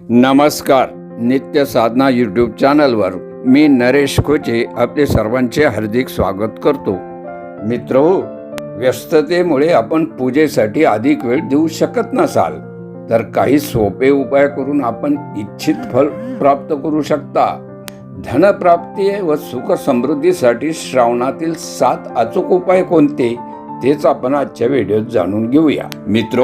नमस्कार नित्य साधना यूट्यूब चॅनलवर मी नरेश खोचे आपले सर्वांचे हार्दिक स्वागत करतो. मित्र व्यस्ततेमुळे आपण पूजेसाठी अधिक वेळ देऊ शकत नसाल तर काही सोपे उपाय करून आपण इच्छित फल प्राप्त करू शकता. धनप्राप्ती व सुख समृद्धीसाठी श्रावणातील सात अचूक उपाय कोणते तेच आपण आजच्या व्हिडिओत जाणून घेऊया. मित्र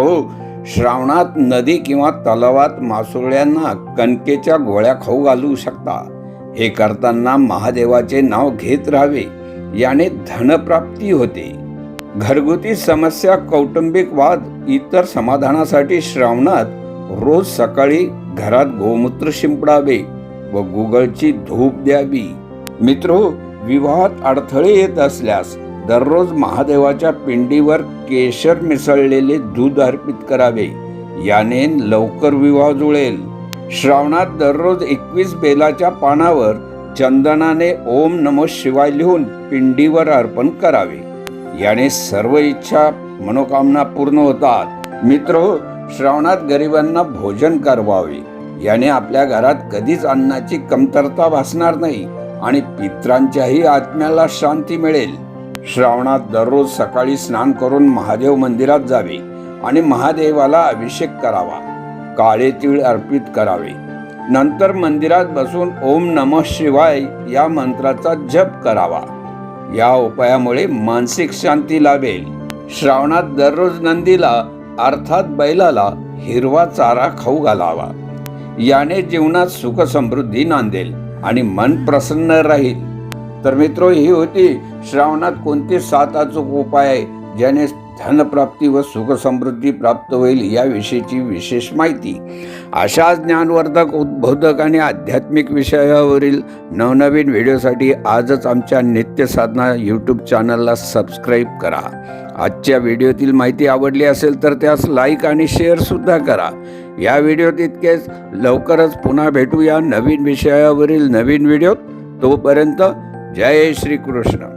श्रावणात नदी किंवा तलावात मासुळ्यांना कणकेच्या गोळ्या खाऊ घालू शकता. हे करताना महादेवाचे नाव घेत राहावे याने धनप्राप्ती होते. घरगुती समस्या कौटुंबिक वाद इतर समाधानासाठी श्रावणात रोज सकाळी घरात गोमूत्र शिंपडावे व गुगलची धूप द्यावी. मित्र विवाहात अडथळे येत असल्यास दररोज महादेवाच्या पिंडीवर केशर मिसळलेले दूध अर्पित करावे. याने लवकर विवाह जुळेल. श्रावणात दररोज एकवीस बेलाच्या पानावर चंदनाने ओम नमो शिवाय लिहून पिंडीवर अर्पण करावे. याने सर्व इच्छा मनोकामना पूर्ण होतात. मित्र हो, श्रावणात गरिबांना भोजन करवावे. याने आपल्या घरात कधीच अन्नाची कमतरता भासणार नाही आणि पित्रांच्याही आत्म्याला शांती मिळेल. श्रावणात दररोज सकाळी स्नान करून महादेव मंदिरात जावे आणि महादेवाला अभिषेक करावा काळे तीळ अर्पित करावे. नंतर मंदिरात बसून ओम नम शिवाय या मंत्राचा जप करावा. या उपायामुळे मानसिक शांती लाभेल. श्रावणात दररोज नंदीला अर्थात बैलाला हिरवा चारा खाऊ घालावा. याने जीवनात सुखसमृद्धी नांदेल आणि मन प्रसन्न राहील. तर मित्रो ही होती श्रावणात कोणते सात अचूक उपाय आहे ज्याने धनप्राप्ती व सुख समृद्धी प्राप्त होईल याविषयीची विशेष माहिती. अशा ज्ञानवर्धक उद्बोधक आणि आध्यात्मिक विषयावरील नवनवीन व्हिडिओसाठी आजच आमच्या नित्य साधना यूट्यूब चॅनलला सबस्क्राईब करा. आजच्या व्हिडिओतील माहिती आवडली असेल तर त्यास लाईक आणि शेअरसुद्धा करा. या व्हिडिओत इतकेच लवकरच पुन्हा भेटूया नवीन विषयावरील नवीन व्हिडिओत. तोपर्यंत જય શ્રી કૃષ્ણ.